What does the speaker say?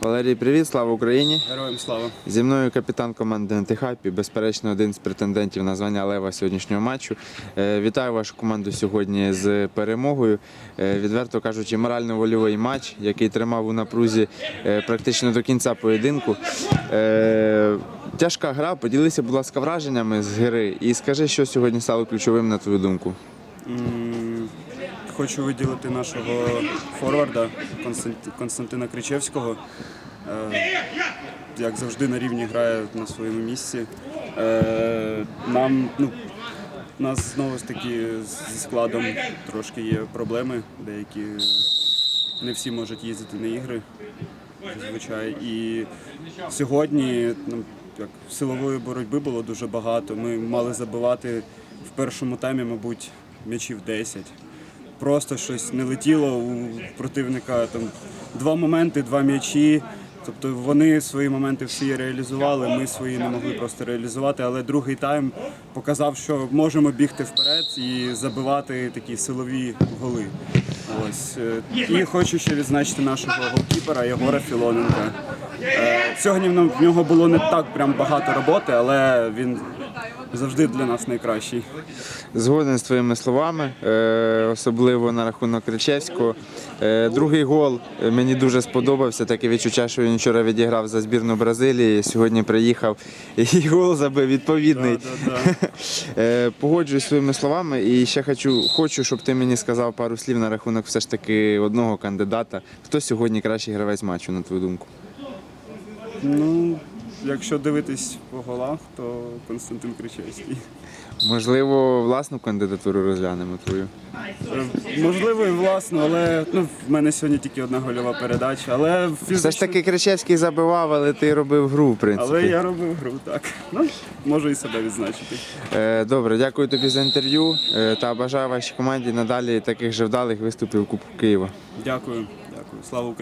Валерій, привіт, слава Україні! Героям слава. Зі мною капітан команди Антихапі, безперечно, один з претендентів на звання Лева сьогоднішнього матчу. Е, Вітаю вашу команду сьогодні з перемогою. Е, Відверто кажучи, морально-вольовий матч, який тримав у напрузі е, практично до кінця поєдинку. Тяжка гра. Поділися, будь ласка, враженнями з гри і скажи, що сьогодні стало ключовим на твою думку. Хочу виділити нашого форварда Константина Кричевського. Е, Як завжди на рівні грає на своєму місці. Е, Нам, ну, нас знову ж таки зі складом трошки є проблеми. Деякі не всі можуть їздити на ігри зазвичай. І сьогодні ну, як, силової боротьби було дуже багато. Ми мали забивати в першому таймі, мабуть, м'ячів 10. Просто щось не летіло у противника. Там два моменти, два м'ячі. Тобто вони свої моменти всі реалізували, ми свої не могли просто реалізувати. Але другий тайм показав, що можемо бігти вперед і забивати такі силові голи. Ось е, і хочу ще відзначити нашого голкіпера Єгора Філоненка. Е, Сьогодні в нього було не так прям багато роботи, але він завжди для нас найкращий. Згоден з твоїми словами, е, особливо на рахунок Кричевського. Е, Другий гол е, мені дуже сподобався. Таке відчуття, що він вчора відіграв за збірну Бразилії. Сьогодні приїхав і гол забив відповідний. Да-да-да. Е, Погоджуюсь своїми словами і ще хочу, хочу, щоб ти мені сказав пару слів на рахунок все ж таки одного кандидата. Хто сьогодні кращий гравець матчу, на твою думку? Ну, якщо дивитись по голах, то Константин Кричевський. Можливо, власну кандидатуру розглянемо твою. Можливо, і власно, але ну, в мене сьогодні тільки одна гольова передача. Але фізично... Все ж таки Кричевський забивав, але ти робив гру, в принципі. Але я робив гру, так. Ну, можу і себе відзначити. Е, Добре, дякую тобі за інтерв'ю е, та бажаю вашій команді надалі таких же вдалих виступів у Кубку Києва. Дякую, дякую. Слава Україні!